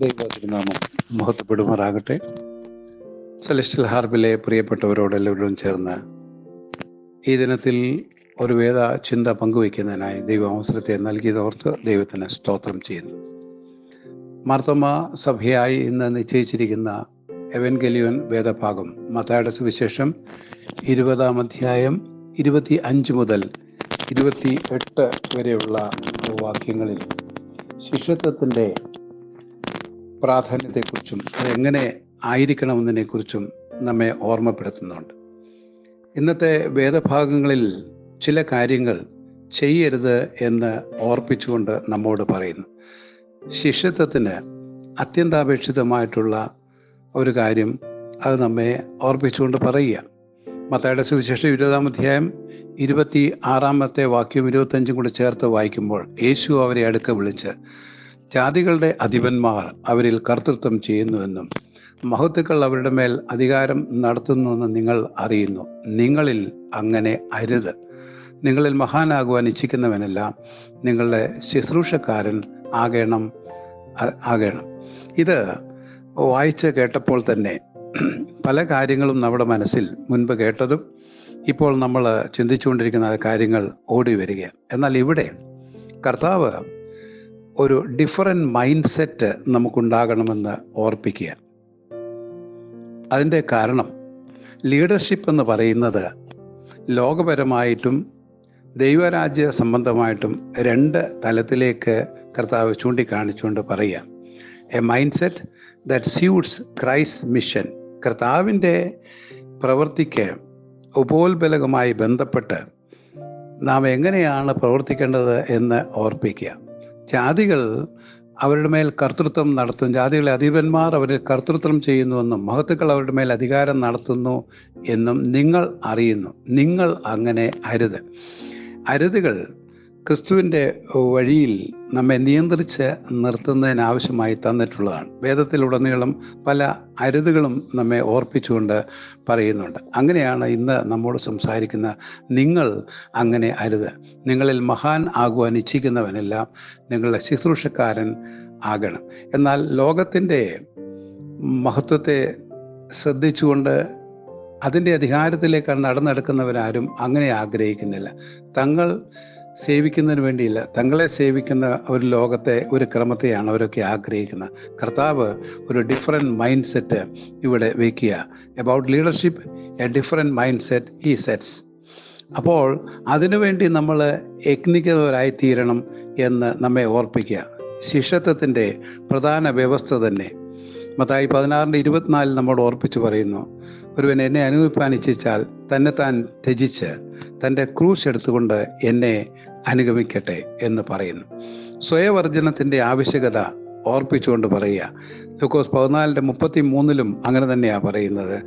ദൈവത്തിരുനാമം മഹത്വപ്പെടുമാറാകട്ടെ. Celestial ഹാർബിലെ പ്രിയപ്പെട്ടവരോടെല്ലാവരും ചേർന്ന് ഈ ദിനത്തിൽ ഒരു വേദ ചിന്ത പങ്കുവയ്ക്കുന്നതിനായി ദൈവ അവസരത്തെ നൽകിയതോർത്ത് ദൈവത്തിന് സ്തോത്രം ചെയ്യുന്നു. മാർത്തോമ സഭയായി ഇന്ന് നിശ്ചയിച്ചിരിക്കുന്ന എവൻഗലിയൻ വേദഭാഗം മത്തായുടെ സുവിശേഷം ഇരുപതാം അധ്യായം ഇരുപത്തി അഞ്ച് മുതൽ ഇരുപത്തി എട്ട് വരെയുള്ള വാക്യങ്ങളിൽ ശിഷ്യത്വത്തിന്റെ പ്രാധാന്യത്തെക്കുറിച്ചും അതെങ്ങനെ ആയിരിക്കണമെന്നതിനെക്കുറിച്ചും നമ്മെ ഓർമ്മപ്പെടുത്തുന്നുണ്ട്. ഇന്നത്തെ വേദഭാഗങ്ങളിൽ ചില കാര്യങ്ങൾ ചെയ്യരുത് എന്ന് ഓർപ്പിച്ചുകൊണ്ട് നമ്മോട് പറയുന്നു. ശിഷ്യത്വത്തിന് അത്യന്താപേക്ഷിതമായിട്ടുള്ള ഒരു കാര്യം അത് നമ്മെ ഓർപ്പിച്ചുകൊണ്ട് പറയുക. മത്തയുടെ സുവിശേഷം ഇരുപതാം അധ്യായം ഇരുപത്തി ആറാമത്തെ വാക്യം ഇരുപത്തഞ്ചും കൂടി ചേർത്ത് വായിക്കുമ്പോൾ യേശു അവരെ അടുക്ക വിളിച്ച് ജാതികളുടെ അധിപന്മാർ അവരിൽ കർത്തൃത്വം ചെയ്യുന്നുവെന്നും മഹത്തുക്കൾ അവരുടെ മേൽ അധികാരം നടത്തുന്നുവെന്ന് നിങ്ങൾ അറിയുന്നു. നിങ്ങളിൽ അങ്ങനെ അരുത്. നിങ്ങളിൽ മഹാനാകുവാൻ ഇച്ഛിക്കുന്നവനെല്ലാം. നിങ്ങളുടെ ശുശ്രൂഷക്കാരൻ ആകണം ആകണം. ഇത് വായിച്ച് കേട്ടപ്പോൾ തന്നെ പല കാര്യങ്ങളും നമ്മുടെ മനസ്സിൽ മുൻപ് കേട്ടതും ഇപ്പോൾ നമ്മൾ ചിന്തിച്ചുകൊണ്ടിരിക്കുന്ന കാര്യങ്ങൾ ഓടി വരികയാണ്. എന്നാൽ ഇവിടെ കർത്താവ് ഒരു ഡിഫറെന്റ് മൈൻഡ് സെറ്റ് നമുക്കുണ്ടാകണമെന്ന് ഓർപ്പിക്കുക. അതിന്റെ കാരണം ലീഡർഷിപ്പ് എന്ന് പറയുന്നത് ലോകപരമായിട്ടും ദൈവരാജ്യ സംബന്ധമായിട്ടും രണ്ട് തലത്തിലേക്ക് കർത്താവ് ചൂണ്ടിക്കാണിച്ചുകൊണ്ട് പറയുക. A mindset that suits Christ mission കർത്താവിന്റെ പ്രവൃത്തിക്ക് ഉപോത്ബലകമായി ബന്ധപ്പെട്ട് നാം എങ്ങനെയാണ് പ്രവർത്തിക്കേണ്ടത് എന്ന് ഓർപ്പിക്കുക. ജാതികൾ അവരുടെ മേൽ കർത്തൃത്വം നടത്തും. ജാതികളെ അധിപന്മാർ അവരിൽ കർത്തൃത്വം ചെയ്യുന്നുവെന്നും മഹത്തുക്കൾ അവരുടെ മേൽ അധികാരം നടത്തുന്നു എന്നും നിങ്ങൾ അറിയുന്നു. നിങ്ങൾ അങ്ങനെ അരുത്. അരുതുകൾ ക്രിസ്തുവിന്റെ വഴിയിൽ നമ്മെ നിയന്ത്രിച്ച് നിർത്തുന്നതിനാവശ്യമായി തന്നിട്ടുള്ളതാണ്. വേദത്തിലുടനീളം പല അരുതുകളും നമ്മെ ഓർപ്പിച്ചുകൊണ്ട് പറയുന്നുണ്ട്. അങ്ങനെയാണ് ഇന്ന് നമ്മോട് സംസാരിക്കുന്ന നിങ്ങൾ അങ്ങനെ അരുത്. നിങ്ങളിൽ മഹാൻ ആകുവാൻ ഇച്ഛിക്കുന്നവനെല്ലാം നിങ്ങളുടെ ശുശ്രൂഷക്കാരൻ ആകണം. എന്നാൽ ലോകത്തിന്റെ മഹത്വത്തെ ശ്രദ്ധിച്ചുകൊണ്ട് അതിന്റെ അധികാരത്തിലേക്കാണ് നടന്നെടുക്കുന്നവരാരും അങ്ങനെ ആഗ്രഹിക്കുന്നില്ല. തങ്ങൾ സേവിക്കുന്നതിന് വേണ്ടിയില്ല. തങ്ങളെ സേവിക്കുന്ന ഒരു ലോകത്തെ ഒരു ക്രമത്തെയാണ് അവരൊക്കെ ആഗ്രഹിക്കുന്നത്. കർത്താവ് ഒരു ഡിഫറെന്റ് മൈൻഡ് സെറ്റ് ഇവിടെ വയ്ക്കുക about leadership a different mindset ഈ സെറ്റ്സ് അപ്പോൾ അതിനുവേണ്ടി നമ്മൾ യജ്ഞിക്കുന്നവരായി തീരണം എന്ന് നമ്മെ ഓർപ്പിക്കുക. ശിഷ്യത്വത്തിന്റെ പ്രധാന വ്യവസ്ഥ തന്നെ. മത്തായി പതിനാറിന്റെ ഇരുപത്തിനാലിൽ നമ്മോട് ഓർപ്പിച്ച് പറയുന്നു ഒരുവൻ എന്നെ അനുഭവിപ്പാൻ ഇച്ഛിച്ചാൽ തന്നെ താൻ ത്യജിച്ച് തന്റെ ക്രൂശ് എടുത്തുകൊണ്ട് എന്നെ അനുഗമിക്കട്ടെ എന്ന് പറയുന്നു. സ്വയവർജനത്തിന്റെ ആവശ്യകത ഓർപ്പിച്ചുകൊണ്ട് പറയുക. ലൂക്കോസ് പതിനാലിന്റെ മുപ്പത്തി മൂന്നിലും അങ്ങനെ തന്നെയാണ് പറയുന്നത്.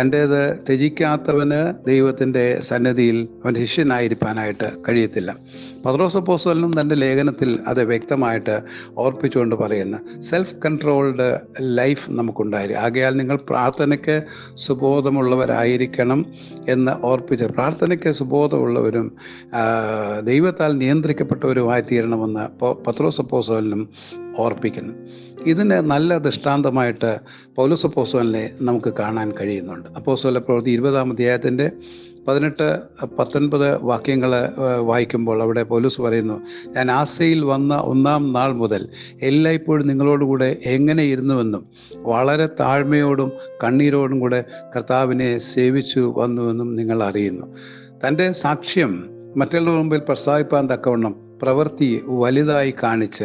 തന്റേത് ത്യജിക്കാത്തവന് ദൈവത്തിന്റെ സന്നദ്ധിയിൽ അവൻ ശിഷ്യനായിരിക്കാനായിട്ട് കഴിയത്തില്ല. പത്രോസപ്പോസലിനും തന്റെ ലേഖനത്തിൽ അത് വ്യക്തമായിട്ട് ഓർപ്പിച്ചുകൊണ്ട് പറയുന്ന. സെൽഫ് കൺട്രോൾഡ് ലൈഫ് നമുക്കുണ്ടായിരിക്കും. ആകയാൽ നിങ്ങൾ പ്രാർത്ഥനയ്ക്ക് സുബോധമുള്ളവരായിരിക്കണം എന്ന് ഓർപ്പിച്ച്. പ്രാർത്ഥനയ്ക്ക് സുബോധമുള്ളവരും ദൈവത്താൽ നിയന്ത്രിക്കപ്പെട്ടവരുമായി തീരണമെന്ന് പത്രോസപ്പോസലിനും ഓർപ്പിക്കുന്നു. ഇതിന് നല്ല ദൃഷ്ടാന്തമായിട്ട് പൗലോസ് പോസ്വലിനെ നമുക്ക് കാണാൻ കഴിയുന്നുണ്ട്. അപ്പോസോല പ്രവൃത്തി ഇരുപതാം അധ്യായത്തിന്റെ പതിനെട്ട് പത്തൊൻപത് വാക്യങ്ങൾ വായിക്കുമ്പോൾ അവിടെ പോലീസ് പറയുന്നു ഞാൻ ആസയിൽ വന്ന ഒന്നാം നാൾ മുതൽ എല്ലായ്പ്പോഴും നിങ്ങളോടുകൂടെ എങ്ങനെ ഇരുന്നുവെന്നും വളരെ താഴ്മയോടും കണ്ണീരോടും കൂടെ കർത്താവിനെ സേവിച്ചു വന്നുവെന്നും നിങ്ങൾ അറിയുന്നു. തന്റെ സാക്ഷ്യം മറ്റുള്ളവർ മുമ്പിൽ പ്രസ്താവിപ്പാൻ തക്കവണ്ണം പ്രവൃത്തി വലുതായി കാണിച്ച്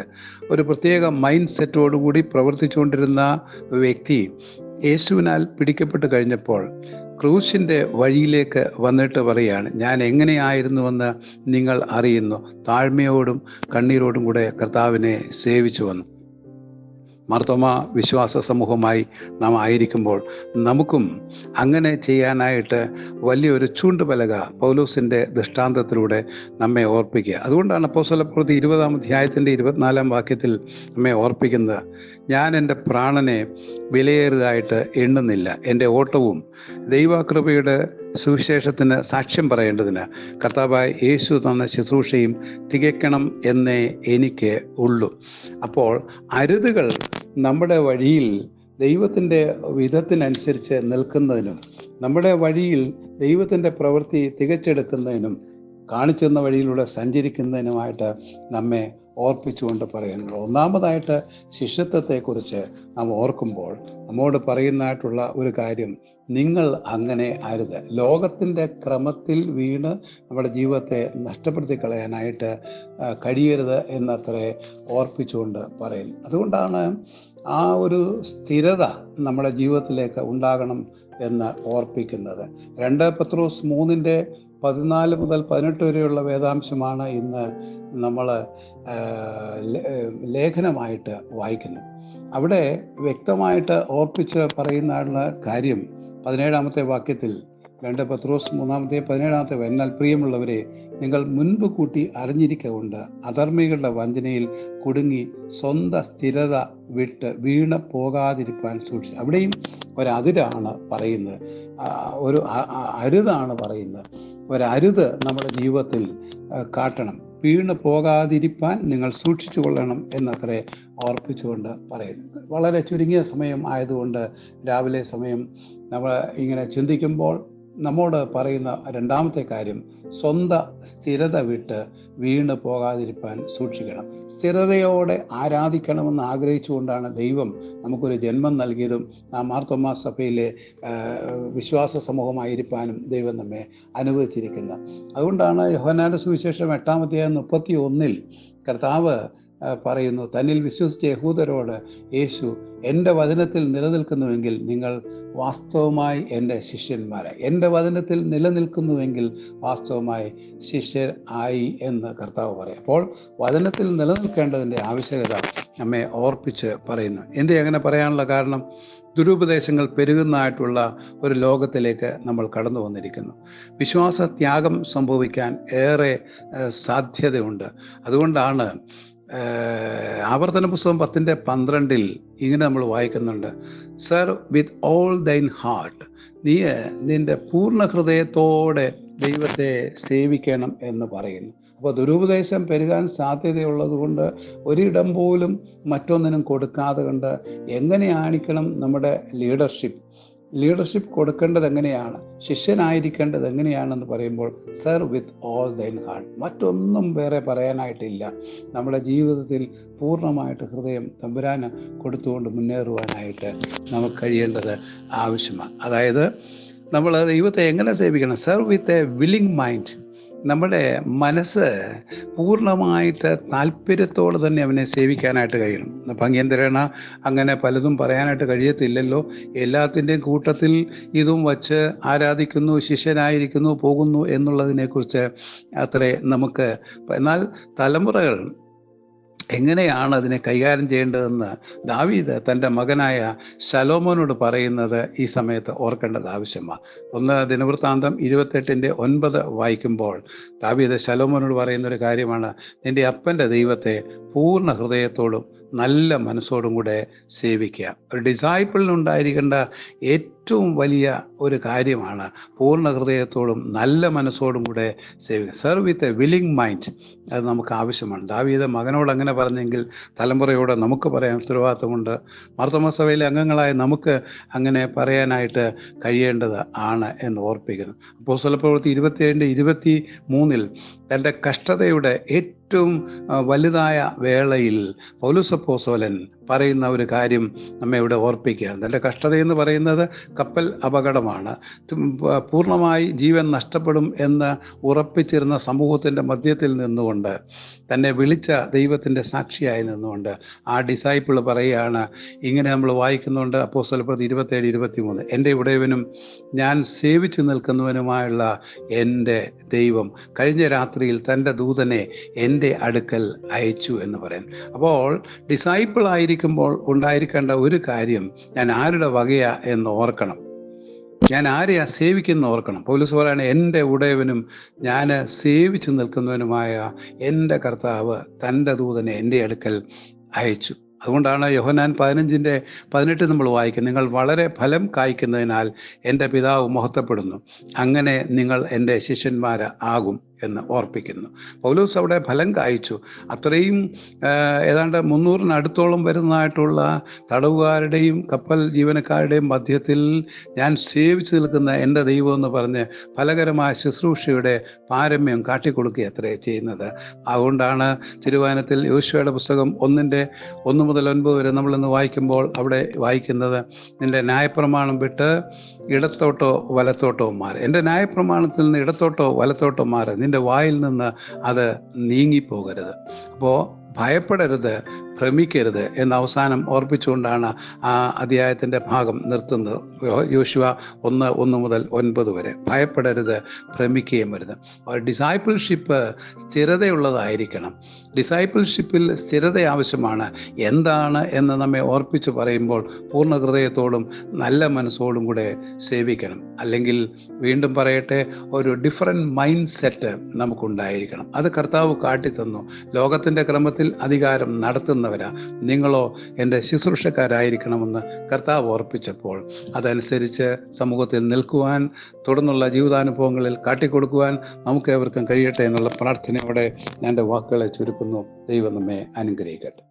ഒരു പ്രത്യേക മൈൻഡ് സെറ്റോടുകൂടി പ്രവർത്തിച്ചുകൊണ്ടിരുന്ന വ്യക്തി യേശുവിനാൽ പിടിക്കപ്പെട്ട് കഴിഞ്ഞപ്പോൾ ക്രൂശിന്റെ വഴിയിലേക്ക് വന്നിട്ട് പറയുകയാണ് ഞാൻ എങ്ങനെയായിരുന്നുവെന്ന് നിങ്ങൾ അറിയുന്നു. താഴ്മയോടും കണ്ണീരോടും കൂടെ കർത്താവിനെ സേവിച്ചു വന്നു മാർത്തോമ വിശ്വാസ സമൂഹമായി നാം ആയിരിക്കുമ്പോൾ നമുക്കും അങ്ങനെ ചെയ്യാനായിട്ട് വലിയൊരു ചൂണ്ടുപലക പൗലൂസിന്റെ ദൃഷ്ടാന്തത്തിലൂടെ നമ്മെ ഓർപ്പിക്കുക. അതുകൊണ്ടാണ് അപ്പോസ്വലപ്രവൃത്തി ഇരുപതാം അധ്യായത്തിന്റെ ഇരുപത്തിനാലാം വാക്യത്തിൽ നമ്മെ ഓർപ്പിക്കുന്നത് ഞാൻ എന്റെ പ്രാണനെ വിലയേറിയതായിട്ട് എണ്ണുന്നില്ല. എന്റെ ഓട്ടവും ദൈവകൃപയുടെ സുവിശേഷത്തിന് സാക്ഷ്യം പറയേണ്ടതിന് കർത്താവായ യേശു തന്ന ശുശ്രൂഷയും തികയ്ക്കണം എന്നേ എനിക്ക് ഉള്ളൂ. അപ്പോൾ അരുതുകൾ നമ്മുടെ വഴിയിൽ ദൈവത്തിന്റെ വിധത്തിനനുസരിച്ച് നിൽക്കുന്നതിനും നമ്മുടെ വഴിയിൽ ദൈവത്തിന്റെ പ്രവൃത്തി തികച്ചെടുക്കുന്നതിനും കാണിച്ചെന്ന വഴിയിലൂടെ സഞ്ചരിക്കുന്നതിനുമായിട്ട് നമ്മെ ഓർപ്പിച്ചുകൊണ്ട് പറയുന്നത്. ഒന്നാമതായിട്ട് ശിഷ്യത്വത്തെക്കുറിച്ച് നാം ഓർക്കുമ്പോൾ നമ്മോട് പറയുന്നതായിട്ടുള്ള ഒരു കാര്യം നിങ്ങൾ അങ്ങനെ അരുത്. ലോകത്തിന്റെ ക്രമത്തിൽ വീണ് നമ്മുടെ ജീവിതത്തെ നഷ്ടപ്പെടുത്തി കളയാനായിട്ട് കഴിയരുത് എന്നത്രേ ഓർപ്പിച്ചുകൊണ്ട് പറയുന്നു അതുകൊണ്ടാണ് ആ ഒരു സ്ഥിരത നമ്മുടെ ജീവിതത്തിലേക്ക് ഉണ്ടാകണം എന്ന് ഓർപ്പിക്കുന്നത്. രണ്ട് പത്രോസ് മൂന്നിന്റെ പതിനാല് മുതൽ പതിനെട്ട് വരെയുള്ള വേദാംശമാണ് ഇന്ന് നമ്മൾ ലേഖനമായിട്ട് വായിക്കുന്നത്. അവിടെ വ്യക്തമായിട്ട് ഓർപ്പിച്ച് പറയുന്ന കാര്യം പതിനേഴാമത്തെ വാക്യത്തിൽ രണ്ട് പത്രോസ് മൂന്നാമത്തെ പതിനേഴാമത്തെ എന്നാൽ പ്രിയമുള്ളവരെ നിങ്ങൾ മുൻപ് കൂട്ടി അറിഞ്ഞിരിക്കൊണ്ട് അധർമ്മികളുടെ വഞ്ചനയിൽ കുടുങ്ങി സ്വന്തം സ്ഥിരത വിട്ട് വീണ് പോകാതിരിക്കാൻ സൂക്ഷിച്ചു. അവിടെയും ഒരതിരാണ് പറയുന്നത്. ഒരു അരുതാണ് പറയുന്നത്. ഒരരുത് നമ്മുടെ ജീവിതത്തിൽ കാട്ടണം. വീണ് പോകാതിരിപ്പാൻ നിങ്ങൾ സൂക്ഷിച്ചു കൊള്ളണം എന്നത്രേ ഓർപ്പിച്ചുകൊണ്ട് പറയുന്നത് വളരെ ചുരുങ്ങിയ സമയം ആയതുകൊണ്ട് രാവിലെ സമയം നമ്മൾ ഇങ്ങനെ ചിന്തിക്കുമ്പോൾ നമ്മോട് പറയുന്ന രണ്ടാമത്തെ കാര്യം സ്വന്ത സ്ഥിരത വിട്ട് വീണ് പോകാതിരിക്കാൻ സൂക്ഷിക്കണം. സ്ഥിരതയോടെ ആരാധിക്കണമെന്ന് ആഗ്രഹിച്ചുകൊണ്ടാണ് ദൈവം നമുക്കൊരു ജന്മം നൽകിയതും ആ മാർത്തോമാ സഭയിലെ വിശ്വാസ സമൂഹമായിരിക്കാനും ദൈവം നമ്മെ അനുവദിച്ചിരിക്കുന്നത്. അതുകൊണ്ടാണ് യോഹനാന്റെ സുവിശേഷം എട്ടാമത്തെ മുപ്പത്തി ഒന്നിൽ കർത്താവ് പറയുന്നു തന്നിൽ വിശ്വസിച്ച യഹൂദരോട് യേശു എന്റെ വചനത്തിൽ നിലനിൽക്കുന്നുവെങ്കിൽ നിങ്ങൾ വാസ്തവമായി എന്റെ ശിഷ്യന്മാരെ എന്റെ വചനത്തിൽ നിലനിൽക്കുന്നുവെങ്കിൽ വാസ്തവമായി ശിഷ്യർ ആയി എന്ന് കർത്താവ് പറയും. അപ്പോൾ വചനത്തിൽ നിലനിൽക്കേണ്ടതിന്റെ ആവശ്യകത നമ്മെ ഓർപ്പിച്ച് പറയുന്നു. എന്ത് അങ്ങനെ പറയാനുള്ള കാരണം? ദുരുപദേശങ്ങൾ പെരുകുന്നതായിട്ടുള്ള ഒരു ലോകത്തിലേക്ക് നമ്മൾ കടന്നു വന്നിരിക്കുന്നു. വിശ്വാസ ത്യാഗം സംഭവിക്കാൻ ഏറെ സാധ്യതയുണ്ട്. അതുകൊണ്ടാണ് ആവർത്തന പുസ്തകം പത്തിന്റെ പന്ത്രണ്ടിൽ ഇങ്ങനെ നമ്മൾ വായിക്കുന്നുണ്ട്. Serve with all thine heart നീ നിന്റെ പൂർണ ഹൃദയത്തോടെ ദൈവത്തെ സേവിക്കണം എന്ന് പറയുന്നു. അപ്പോൾ ദുരുപദേശം പെരുകാൻ സാധ്യതയുള്ളത് കൊണ്ട് ഒരിടം പോലും മറ്റൊന്നിനും കൊടുക്കാതെ കൊണ്ട് എങ്ങനെയാണിക്കണം നമ്മുടെ ലീഡർഷിപ്പ് ലീഡർഷിപ്പ് കൊടുക്കേണ്ടത് എങ്ങനെയാണ്? ശിഷ്യനായിരിക്കേണ്ടത് എങ്ങനെയാണെന്ന് പറയുമ്പോൾ serve with all thine heart മറ്റൊന്നും വേറെ പറയാനായിട്ടില്ല. നമ്മുടെ ജീവിതത്തിൽ പൂർണമായിട്ട് ഹൃദയം തമ്പുരാന് കൊടുത്തുകൊണ്ട് മുന്നേറുവാനായിട്ട് നമുക്ക് കഴിയേണ്ടത് ആവശ്യമാണ്. അതായത് നമ്മൾ ദൈവത്തെ എങ്ങനെ സേവിക്കണം? Serve with a willing mind നമ്മുടെ മനസ്സ് പൂർണമായിട്ട് താല്പര്യത്തോടെ തന്നെ അവനെ സേവിക്കാനായിട്ട് കഴിയണം. ഭംഗ്യന്തരേണ അങ്ങനെ പലതും പറയാനായിട്ട് കഴിയത്തില്ലല്ലോ. എല്ലാത്തിന്റെയും കൂട്ടത്തിൽ ഇതും വച്ച് ആരാധിക്കുന്നു ശിഷ്യനായിരിക്കുന്നു പോകുന്നു എന്നുള്ളതിനെക്കുറിച്ച് അത്രേ നമുക്ക് എന്നാൽ തലമുറകൾ എങ്ങനെയാണ് അതിനെ കൈകാര്യം ചെയ്യേണ്ടതെന്ന് ദാവീദ് തന്റെ മകനായ ശലോമോനോട് പറയുന്നത് ഈ സമയത്ത് ഓർക്കേണ്ടത് ആവശ്യമാണ്. ഒന്ന് ദിനവൃത്താന്തം ഇരുപത്തെട്ടിന്റെ ഒൻപത് വായിക്കുമ്പോൾ ദാവീദ് ശലോമോനോട് പറയുന്ന ഒരു കാര്യമാണ് നിന്റെ അപ്പന്റെ ദൈവത്തെ പൂർണ ഹൃദയത്തോടും നല്ല മനസ്സോടും കൂടെ സേവിക്കുക. ഒരു ഡിസൈപ്പിളിനുണ്ടായിരിക്കേണ്ട ഏറ്റവും വലിയ ഒരു കാര്യമാണ് പൂർണ ഹൃദയത്തോടും നല്ല മനസ്സോടും കൂടെ സേവിക്കുക. Serve with a willing mind അത് നമുക്ക് ആവശ്യമാണ്. ദാവീത മകനോട് അങ്ങനെ പറഞ്ഞെങ്കിൽ തലമുറയോട് നമുക്ക് പറയാൻ ഉത്തരവാദിത്തമുണ്ട്. മർത്തമസഭയിലെ അംഗങ്ങളായ നമുക്ക് അങ്ങനെ പറയാനായിട്ട് കഴിയേണ്ടത് ആണ് എന്ന് ഓർപ്പിക്കുന്നു. അപ്പോൾ സ്വലപ്രവൃത്തി ഇരുപത്തിയേഴിന്റെ ഇരുപത്തി മൂന്നിൽ തന്റെ കഷ്ടതയുടെ ഏറ്റവും ആ, വലുതായ വേളയിൽ പൗലുസപ്പോസോലൻ പറയുന്ന ഒരു കാര്യം നമ്മെ ഇവിടെ ഓർപ്പിക്കുകയാണ്. തന്റെ കഷ്ടതയെന്ന് പറയുന്നത് കപ്പൽ അപകടമാണ്. പൂർണമായി ജീവൻ നഷ്ടപ്പെടും എന്ന് ഉറപ്പിച്ചിരുന്ന സമൂഹത്തിന്റെ മധ്യത്തിൽ നിന്നുകൊണ്ട് തന്നെ വിളിച്ച ദൈവത്തിന്റെ സാക്ഷിയായി നിന്നുകൊണ്ട് ആ ഡിസൈപ്പിൾ പറയുകയാണ്. ഇങ്ങനെ നമ്മൾ വായിക്കുന്നുണ്ട് അപ്പോൾ സ്വലപ്രതി ഇരുപത്തേഴ് ഇരുപത്തി മൂന്ന് എന്റെ ഉടയവനും ഞാൻ സേവിച്ചു നിൽക്കുന്നവനുമായുള്ള എന്റെ ദൈവം കഴിഞ്ഞ രാത്രിയിൽ തന്റെ ദൂതനെ എന്റെ അടുക്കൽ അയച്ചു എന്ന് പറയാൻ അപ്പോൾ ഡിസൈപ്പിൾ ആയിരിക്കുമ്പോൾ ഉണ്ടായിരിക്കേണ്ട ഒരു കാര്യം ഞാൻ ആരുടെ വകയാ എന്ന് ഓർക്കണം. ഞാൻ ആരെയാ സേവിക്കുന്ന ഓർക്കണം. പോലീസ് പറയാണ് എന്റെ ഉടയവനും ഞാൻ സേവിച്ചു നിൽക്കുന്നവനുമായ എന്റെ കർത്താവ് തന്റെ ദൂതനെ എന്റെ അടുക്കൽ അയച്ചു. അതുകൊണ്ടാണ് യോഹനാൻ പതിനഞ്ചിന്റെ പതിനെട്ട് നമ്മൾ വായിക്കും നിങ്ങൾ വളരെ ഫലം കായ്ക്കുന്നതിനാൽ എന്റെ പിതാവ് മഹത്വപ്പെടുന്നു. അങ്ങനെ നിങ്ങൾ എന്റെ ശിഷ്യന്മാർ ആകും എന്ന് ഓർപ്പിക്കുന്നു. പൗലോസ് അവിടെ ഫലം കായ്ച്ചു. അത്രയും ഏതാണ്ട് മുന്നൂറിനടുത്തോളം വരുന്നതായിട്ടുള്ള തടവുകാരുടെയും കപ്പൽ ജീവനക്കാരുടെയും മധ്യത്തിൽ ഞാൻ സേവിച്ചു നിൽക്കുന്ന എന്റെ ദൈവം എന്ന് പറഞ്ഞ് ഫലകരമായ ശുശ്രൂഷയുടെ പാരമ്യം കാട്ടിക്കൊടുക്കുക അത്രേ ചെയ്യുന്നത്. അതുകൊണ്ടാണ് തിരുവാനത്തിൽ യോശുവയുടെ പുസ്തകം ഒന്നിന്റെ ഒന്ന് മുതൽ ഒൻപത് വരെ നമ്മളിന്ന് വായിക്കുമ്പോൾ അവിടെ വായിക്കുന്നത് നിന്റെ ന്യായപ്രമാണം വിട്ട് ഇടത്തോട്ടോ വലത്തോട്ടോ മാറി. എന്റെ ന്യായപ്രമാണത്തിൽ നിന്ന് ഇടത്തോട്ടോ വലത്തോട്ടോ മാറി. നിന്റെ വായിൽ നിന്ന് അത് നീങ്ങിപ്പോകരുത്. അപ്പോൾ ഭയപ്പെടരുത്. ഭ്രമിക്കരുത് എന്ന് അവസാനം ഓർപ്പിച്ചുകൊണ്ടാണ് ആ അധ്യായത്തിന്റെ ഭാഗം നിർത്തുന്നത്. യോശുവ ഒന്ന് ഒന്ന് മുതൽ ഒൻപത് വരെ. ഭയപ്പെടരുത് ഭ്രമിക്കുകയും വരുത്. ഡിസൈപ്പിൾഷിപ്പ് സ്ഥിരതയുള്ളതായിരിക്കണം. ഡിസൈപ്പിൾഷിപ്പിൽ സ്ഥിരത ആവശ്യമാണ്. എന്താണ് എന്ന് നമ്മെ ഓർപ്പിച്ച് പറയുമ്പോൾ പൂർണ ഹൃദയത്തോടും നല്ല മനസ്സോടും കൂടെ സേവിക്കണം. അല്ലെങ്കിൽ വീണ്ടും പറയട്ടെ ഒരു ഡിഫറെന്റ് മൈൻഡ് സെറ്റ് നമുക്കുണ്ടായിരിക്കണം. അത് കർത്താവ് കാട്ടിത്തന്നു. ലോകത്തിന്റെ ക്രമത്തിൽ അധികാരം നടത്തുന്നവരാ നിങ്ങളോ എന്റെ ശുശ്രൂഷക്കാരായിരിക്കണമെന്ന് കർത്താവ് ഓർപ്പിച്ചപ്പോൾ അതനുസരിച്ച് സമൂഹത്തിൽ നിൽക്കുവാൻ തുടർന്നുള്ള ജീവിതാനുഭവങ്ങളിൽ കാട്ടിക്കൊടുക്കുവാൻ നമുക്ക് ഏവർക്കും കഴിയട്ടെ എന്നുള്ള പ്രാർത്ഥനയോടെ എന്റെ വാക്കുകളെ ചുരുക്കുന്നു. ദൈവം നമ്മെ അനുഗ്രഹിക്കട്ടെ.